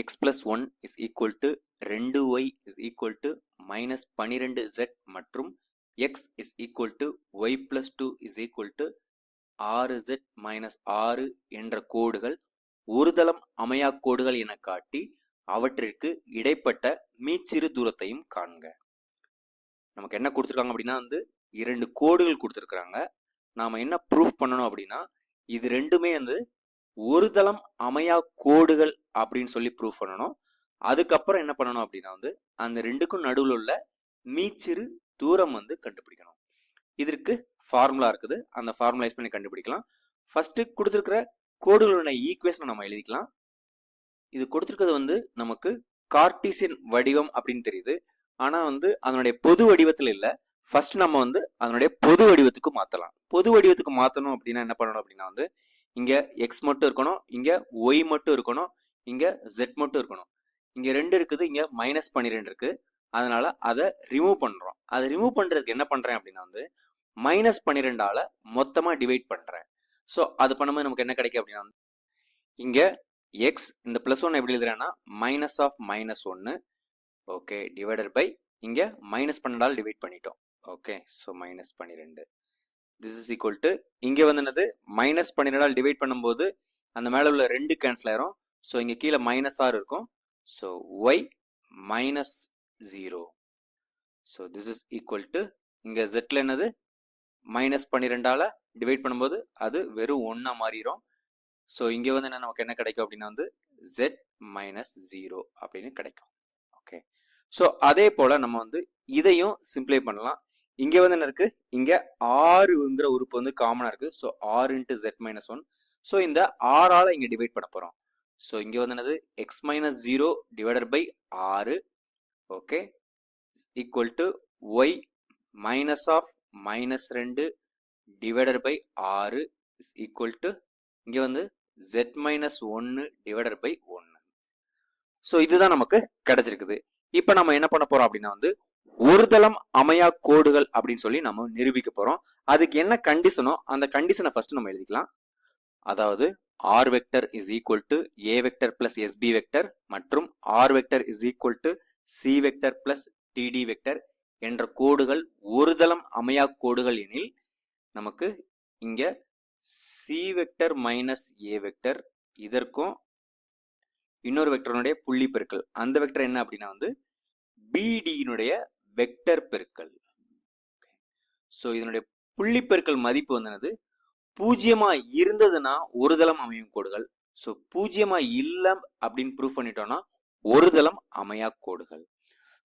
X plus one is equal to ரெண்டு y is equal to minus பன்னிரெண்டு z மற்றும் x is equal to y plus two is equal to ஆறு z minus ஆறு என்ற கோடுகள் ஒருதளம் அமையா கோடுகள் என காட்டி அவற்றிற்கு இடைப்பட்ட மீச்சிறு தூரத்தையும் காண்க. நமக்கு என்ன கொடுத்துருக்காங்க அப்படின்னா வந்து இரண்டு கோடுகள் கொடுத்துருக்குறாங்க. நாம் என்ன ப்ரூஃப் பண்ணணும் அப்படின்னா இது ரெண்டுமே வந்து ஒரு தளம் அமையா கோடுகள் அப்படின்னு சொல்லி ப்ரூஃப் பண்ணணும். அதுக்கப்புறம் என்ன பண்ணணும் அப்படின்னா வந்து அந்த ரெண்டுக்கும் நடுவில் உள்ள மீச்சிறு தூரம் வந்து கண்டுபிடிக்கணும். இதற்கு ஃபார்முலா இருக்குது. அந்த ஃபார்முலா யூஸ் பண்ணி கண்டுபிடிக்கலாம். ஃபர்ஸ்ட் கொடுத்துருக்கிற கோடுகளுடைய ஈக்குவேஷனை நம்ம எழுதிக்கலாம். இது கொடுத்துருக்கிறது வந்து நமக்கு கார்டீசியன் வடிவம் அப்படின்னு தெரியுது. ஆனால் வந்து அதனுடைய பொது வடிவத்தில் இல்லை. ஃபர்ஸ்ட் நம்ம வந்து அதனுடைய பொது வடிவத்துக்கு மாற்றலாம் பொது வடிவத்துக்கு மாற்றணும் அப்படின்னா என்ன பண்ணணும் அப்படின்னா வந்து இங்கே எக்ஸ் மட்டும் இருக்கணும் இங்கே ஒய் மட்டும் இருக்கணும் இங்கே ஜெட் மட்டும் இருக்கணும். இங்கே ரெண்டு இருக்குது இங்கே மைனஸ் பன்னிரெண்டு இருக்குது அதனால் அதை ரிமூவ் பண்ணுறோம் அதை ரிமூவ் பண்ணுறதுக்கு என்ன பண்ணுறேன் அப்படின்னா வந்து மைனஸ் பன்னிரெண்டால் மொத்தமாக டிவைட் பண்ணுறேன் ஸோ அது பண்ணும்போது நமக்கு என்ன கிடைக்கும் அப்படின்னா வந்து இங்க எக்ஸ் இந்த ப்ளஸ் ஒன் எப்படி எழுதுறேன்னா மைனஸ் ஆஃப் மைனஸ் ஒன்று ஓகே டிவைடட் பை இங்கே மைனஸ் பன்னெண்டால் டிவைட் பண்ணிட்டோம். ஓகே ஸோ மைனஸ் பன்னிரெண்டு. திஸ் இஸ் ஈக்குவல் டு இங்கே வந்து என்னது? மைனஸ் பன்னிரெண்டால் டிவைட் பண்ணும்போது அந்த மேலே உள்ள ரெண்டு கேன்சல் ஆயிரும். ஸோ இங்கே கீழே மைனஸ் ஆர் இருக்கும். So y minus zero so this is equal to இங்கே ஜெட்டில் என்னது? மைனஸ் பன்னிரெண்டால் டிவைட் பண்ணும்போது அது வெறும் ஒன்றா மாறிடும் ஸோ இங்கே வந்து என்ன நமக்கு என்ன கிடைக்கும் அப்படின்னா வந்து ஜெட் மைனஸ் ஜீரோ அப்படின்னு கிடைக்கும். ஓகே ஸோ அதே போல் நம்ம வந்து இதையும் சிம்ப்ளை பண்ணலாம். இங்கே வந்து என்ன இருக்கு? இங்கே ஆறுங்கிற உறுப்பு வந்து காமனாக இருக்குது ஸோ ஆறு into z minus one so இந்த ஆறால் இங்கே டிவைட் பண்ண போகிறோம் ஸோ இங்கே வந்து என்னது? X minus zero divided by ஆறு. Okay equal to y minus of minus ரெண்டு டிவைடட் பை ஆறு இஸ் ஈக்குவல் டு இங்கே வந்து ஜெட் மைனஸ் ஒன்று டிவைடட் பை ஒன்று ஸோ இதுதான் நமக்கு கிடைச்சிருக்குது. இப்போ நம்ம என்ன பண்ண போறோம் அப்படின்னா வந்து ஒரு தளம் அமையா கோடுகள் அப்படின்னு சொல்லி நம்ம நிரூபிக்க போறோம். அதுக்கு என்ன கண்டிஷனோ அந்த கண்டிஷனை ஃபர்ஸ்ட் நம்ம எழுதிக்கலாம். அதாவது r vector is equal to a vector plus s b vector மற்றும் r vector is equal to c vector plus t d vector என்ற கோடுகள் ஒரு தளம் அமையா கோடுகள் எனில் நமக்கு இங்க c vector minus a vector இதற்கும் இன்னொரு வெக்டருடைய புள்ளி பெருக்கல். அந்த வெக்டர் என்ன அப்படின்னா வந்து பிடியினுடைய வெக்டர் பெருக்கல். ஸோ இதனுடைய புள்ளி பெருக்கல் மதிப்பு வந்து என்னது? பூஜ்ஜியமா இருந்ததுன்னா ஒரு தளம் அமையும் கோடுகள். ஸோ பூஜ்ஜியமா இல்லை அப்படின்னு ப்ரூவ் பண்ணிட்டோம்னா ஒரு தளம் அமையா கோடுகள்.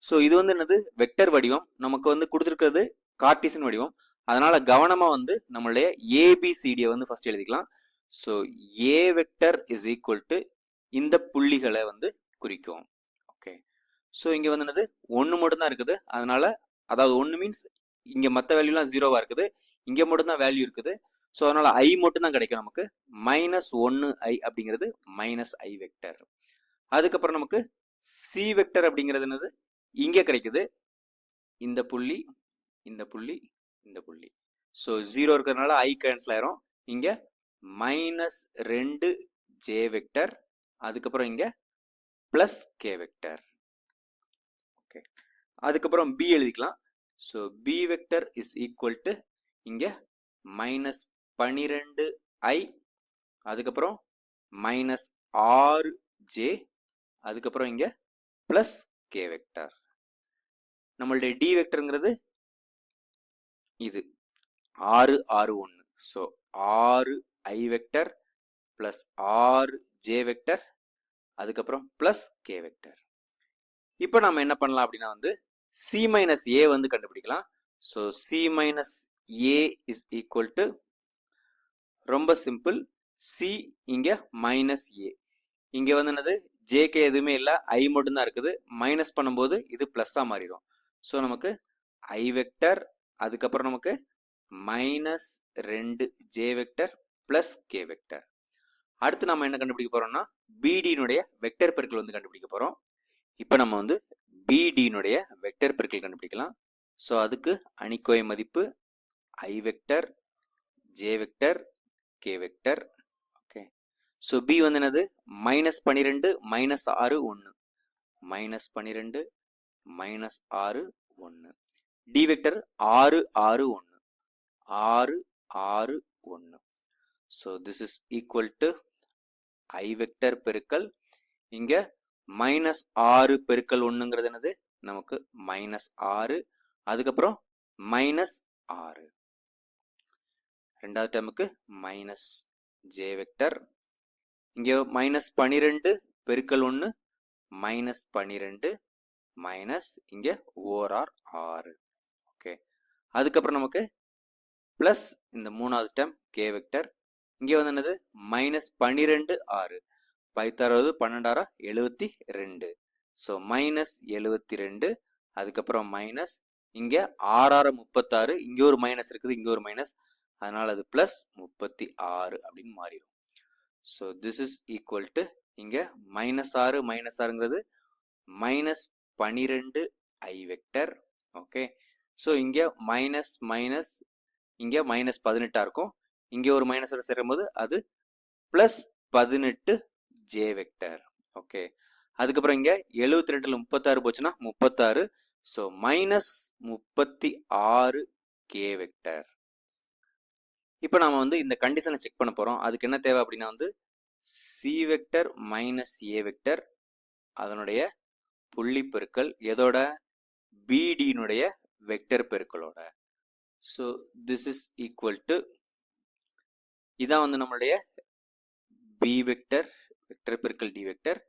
ஸோ இது வந்து என்னது? வெக்டர் வடிவம். நமக்கு வந்து கொடுத்துருக்கிறது கார்டீசன் வடிவம். அதனால கவனமா வந்து நம்மளுடைய ஏபிசிடியை வந்து ஃபர்ஸ்ட் எழுதிக்கலாம். So A vector is equal to இந்த புள்ளிகளை வந்து குறிக்கும். ஓகே ஸோ இங்கே வந்து என்னது? ஒன்று மட்டும்தான் இருக்குது. அதனால அதாவது ஒன்று மீன்ஸ் இங்கே மற்ற வேல்யூலாம் ஜீரோவாக இருக்குது. இங்கே மட்டும்தான் வேல்யூ இருக்குது. ஸோ அதனால ஐ மட்டும் தான் கிடைக்கும் நமக்கு. மைனஸ் ஒன்று ஐ அப்படிங்கிறது மைனஸ் ஐ வெக்டர் அதுக்கப்புறம் நமக்கு சி வெக்டர் அப்படிங்கிறது என்னது? இங்கே கிடைக்குது. இந்த புள்ளி இந்த புள்ளி இந்த புள்ளி. ஸோ ஜீரோ இருக்கிறதுனால ஐ கேன்சல் ஆயிரும். இங்க மைனஸ் ரெண்டு ஜே வெக்டர் அதுக்கப்புறம் இங்க ப்ளஸ் கே வெக்டர் ஓகே அதுக்கப்புறம் பி எழுதிக்கலாம். So B vector is equal to இங்க மைனஸ் பனிரெண்டு ஐ அதுக்கப்புறம் மைனஸ் ஆறு ஜே அதுக்கப்புறம் இங்கே ப்ளஸ் கே வெக்டர் நம்மளுடைய டி வெக்டருங்கிறது இது. ஆறு ஆறு ஒன்று ஸோ ஆறு ஐ வெக்டர் ப்ளஸ் ஆறு ஜே வெக்டர் அதுக்கப்புறம் ப்ளஸ் கே வெக்டர் இப்போ நம்ம என்ன பண்ணலாம் அப்படின்னா வந்து சி மைனஸ் ஏ வந்து கண்டுபிடிக்கலாம். So C minus A is equal to ரொம்ப சிம்பிள் சி இங்கே மைனஸ் ஏ இங்கே வந்து என்னது? ஜேகே எதுவுமே இல்லை. ஐ மட்டும்தான் இருக்குது. மைனஸ் பண்ணும்போது இது ப்ளஸ்ஸாக மாறிடும். ஸோ நமக்கு ஐ வெக்டர் அதுக்கப்புறம் நமக்கு மைனஸ் ரெண்டு J vector plus K vector அடுத்து நம்ம என்ன கண்டுபிடிக்க போறோம்னா பிடியினுடைய வெக்டர் பெருக்கல் வந்து கண்டுபிடிக்க போறோம். இப்போ நம்ம வந்து பிடியினுடைய வெக்டர் பெருக்கல் கண்டுபிடிக்கலாம். ஸோ அதுக்கு அணிக்கோய மதிப்பு I vector J vector K vector okay so B வந்து என்னது? மைனஸ் பன்னிரெண்டு மைனஸ் ஆறு ஒன்று மைனஸ் பன்னிரெண்டு மைனஸ் ஆறு ஒன்று டி வெக்டர் ஆறு ஆறு ஒன்று ஆறு ஆறு ஒன்று so this is equal to I vector பெருக்கல். இங்கே மைனஸ் ஆறு பெருக்கல் ஒன்றுங்கிறது என்னது? நமக்கு மைனஸ் ஆறு. அதுக்கப்புறம் மைனஸ் ஆறு. ரெண்டாவது டேர்முக்கு மைனஸ் ஜே வெக்டர் இங்கே மைனஸ் பனிரெண்டு பெருக்கல் ஒன்று மைனஸ் பனிரெண்டு மைனஸ் இங்க ஓஆர் ஆறு. ஓகே அதுக்கப்புறம் நமக்கு ப்ளஸ் இந்த மூணாவது டேம் கே வெக்டர் இங்கே வந்து என்னது? மைனஸ் பன்னிரெண்டு ஆறு. பைத்தறுபது பன்னெண்டாயிரம் எழுபத்தி ரெண்டு. ஸோ மைனஸ் எழுபத்தி ரெண்டு அதுக்கப்புறம் மைனஸ் இங்கே ஆறாயிரம் முப்பத்தாறு. இங்கே ஒரு மைனஸ் இருக்குது இங்கே ஒரு மைனஸ் அதனால் அது ப்ளஸ் முப்பத்தி ஆறு அப்படின்னு மாறிடும். So this is equal to இங்கே மைனஸ் ஆறு மைனஸ் ஆறுங்கிறது மைனஸ் பனிரெண்டு ஐ வெக்டர் ஓகே ஸோ இங்கே மைனஸ் மைனஸ் இங்கே மைனஸ் பதினெட்டாக இருக்கும். இங்கே ஒரு மைனஸோட சேரும்போது அது ப்ளஸ் பதினெட்டு ஜே வெக்டர் ஓகே அதுக்கப்புறம் இங்கே எழுபத்தி ரெண்டில் முப்பத்தாறு போச்சுன்னா முப்பத்தாறு. ஸோ மைனஸ் முப்பத்தி ஆறு கே வெக்டர் இப்போ நாம வந்து இந்த கண்டிஷனை செக் பண்ண போறோம். அதுக்கு என்ன தேவை அப்படின்னா வந்து C vector minus A vector அதனுடைய புள்ளி பெருக்கல் எதோட? பிடியினுடைய vector பெருக்களோட so this is equal to இதான் வந்து நம்மளுடைய பி வெக்டர் வெக்டர் பெருக்கல் டி வெக்டர்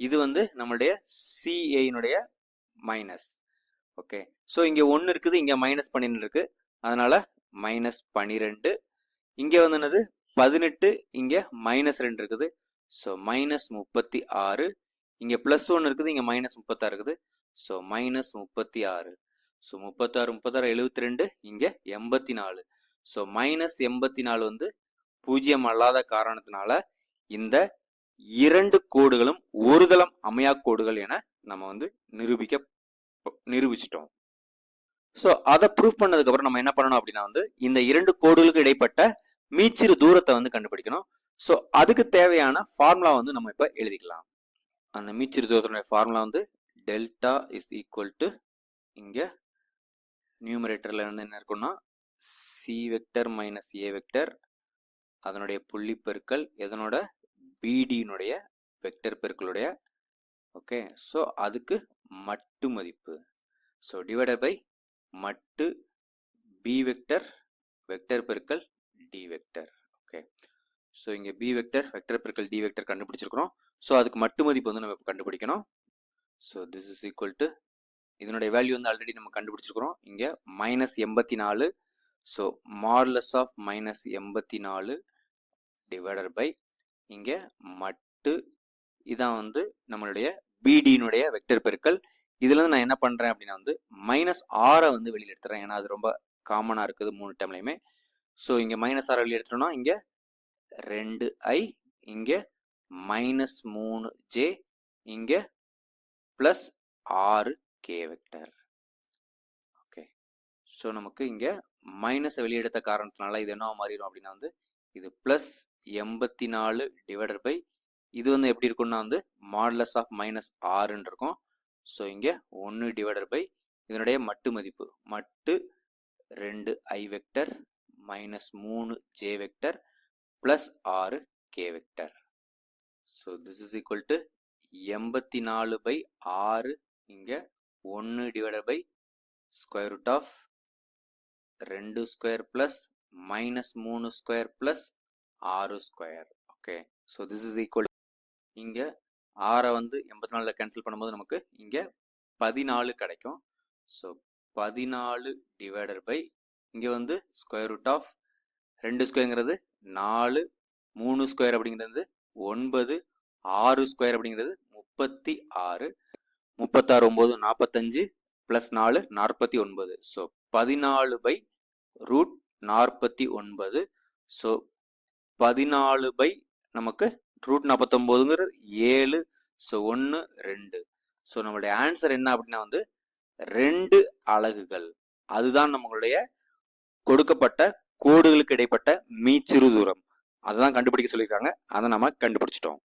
இது வந்து நம்மளுடைய சிஏனுடைய மைனஸ் ஓகே ஸோ இங்கே ஒன்று இருக்குது இங்கே மைனஸ் பன்னிரெண்டு இருக்கு. அதனால மைனஸ் பன்னிரெண்டு இங்கே வந்து என்னது? பதினெட்டு இங்கே மைனஸ் ரெண்டு இருக்குது. ஸோ மைனஸ் முப்பத்தி ஆறு. இங்கே ப்ளஸ் ஒன்று இருக்குது இங்கே மைனஸ் முப்பத்தாறு இருக்குது. ஸோ மைனஸ் முப்பத்தி ஆறு. ஸோ முப்பத்தாறு முப்பத்தாறு எழுபத்தி ரெண்டு இங்கே எண்பத்தி நாலு. ஸோ மைனஸ் எண்பத்தி நாலு வந்து பூஜ்ஜியம் அல்லாத காரணத்தினால இந்த இரண்டு கோடுகளும் ஒரு தளம் அமையா கோடுகள் என நம்ம வந்து நிரூபிக்க நிரூபிச்சிட்டோம். ஸோ அதை ப்ரூவ் பண்ணதுக்கப்புறம் நம்ம என்ன பண்ணணும் அப்படின்னா வந்து இந்த இரண்டு கோடுகளுக்கு இடைப்பட்ட மீச்சிறு தூரத்தை வந்து கண்டுபிடிக்கணும். ஸோ அதுக்கு தேவையான ஃபார்முலா வந்து நம்ம இப்போ எழுதிக்கலாம். அந்த மீச்சிறு தூரத்தினுடைய ஃபார்முலா வந்து டெல்டா இஸ் ஈக்குவல் டு இங்கே நியூமரேட்டரில் வந்து என்ன இருக்குன்னா C vector minus A vector அதனுடைய புள்ளி பெருக்கல் எதனோட? பிடியினுடைய வெக்டர் பெருக்களுடைய ஓகே ஸோ அதுக்கு மட்டு மதிப்பு. ஸோ டிவைடட் பை மட்டு பி வெக்டர் வெக்டர் பெருக்கல் டி வெக்டர் ஓகே ஸோ இங்கே பி வெக்டர் வெக்டர் பெருக்கல் டி வெக்டர் கண்டுபிடிச்சிருக்கிறோம். ஸோ அதுக்கு மட்டு மதிப்பு வந்து நம்ம கண்டுபிடிக்கணும். So this is equal to இதனுடைய வேல்யூ வந்து ஆல்ரெடி நம்ம கண்டுபிடிச்சிருக்கிறோம். இங்கே மைனஸ் எண்பத்தி நாலு ஸோ மார்லஸ் ஆஃப் மைனஸ் எண்பத்தி நாலு டிவைடர் பை இங்கே மட்டு இதான் வந்து நம்மளுடைய பிடியினுடைய வெக்டர் பெருக்கல். இதுலேருந்து நான் என்ன பண்றேன் அப்படின்னா வந்து மைனஸ் ஆரை வந்து வெளியில் எடுத்துறேன். ஏன்னா அது ரொம்ப காமனா இருக்குது மூணு டைம்லையுமே ஸோ இங்க மைனஸ் ஆரை வெளியே எடுத்துட்டோம்னா இங்க ரெண்டு ஐ இங்க மைனஸ் மூணு ஜே இங்க பிளஸ் ஆறு கே வெக்டர் ஓகே ஸோ நமக்கு இங்க மைனஸ் வெளியெடுத்த காரணத்தினால இது என்ன மாறிடும் அப்படின்னா வந்து இது பிளஸ் எண்பத்தி நாலு டிவைடட் பை இது வந்து எப்படி இருக்கும்னா வந்து மாடலஸ் ஆஃப் மைனஸ் ஆறுன்னு இருக்கும். ஸோ இங்கே ஒன்று டிவைடட் பை இதனுடைய மட்டு மதிப்பு. மட்டு ரெண்டு ஐ வெக்டர் மைனஸ் மூணு ஜே வெக்டர் ப்ளஸ் ஆறு K vector so this is equal to எண்பத்தி நாலு பை ஆறு. இங்கே ஒன்று divided by square root of ரெண்டு ஸ்கொயர் ப்ளஸ் மைனஸ் மூணு ஸ்கொயர் ப்ளஸ் ஆறு square okay so this is equal இங்கே ஆறை வந்து எண்பத்தி நாலில் கேன்சல் பண்ணும்போது நமக்கு இங்கே பதினாலு கிடைக்கும். ஸோ பதினாலு டிவைடர் பை இங்கே வந்து ஸ்கொயர் ரூட் ஆஃப் ரெண்டு ஸ்கொயருங்கிறது நாலு மூணு ஸ்கொயர் அப்படிங்கிறது ஒன்பது ஆறு ஸ்கொயர் அப்படிங்கிறது முப்பத்தி ஆறு முப்பத்தாறு ஒம்பது நாற்பத்தஞ்சு ப்ளஸ் நாலு நாற்பத்தி ஒன்பது. ஸோ பதினாலு பை ரூட் நாற்பத்தி ஒன்பது. ஸோ பதினாலு பை நமக்கு ரூட் நாற்பத்தொம்போதுங்கிறது ஏழு ஸோ ஒன்று ரெண்டு. ஸோ நம்மளுடைய ஆன்சர் என்ன அப்படின்னா வந்து ரெண்டு அலகுகள். அதுதான் நம்மளுடைய கொடுக்கப்பட்ட கோடுகளுக்கு இடைப்பட்ட மீச்சிறு தூரம். அதை தான் கண்டுபிடிக்க சொல்லியிருக்காங்க. அதை நம்ம கண்டுபிடிச்சிட்டோம்.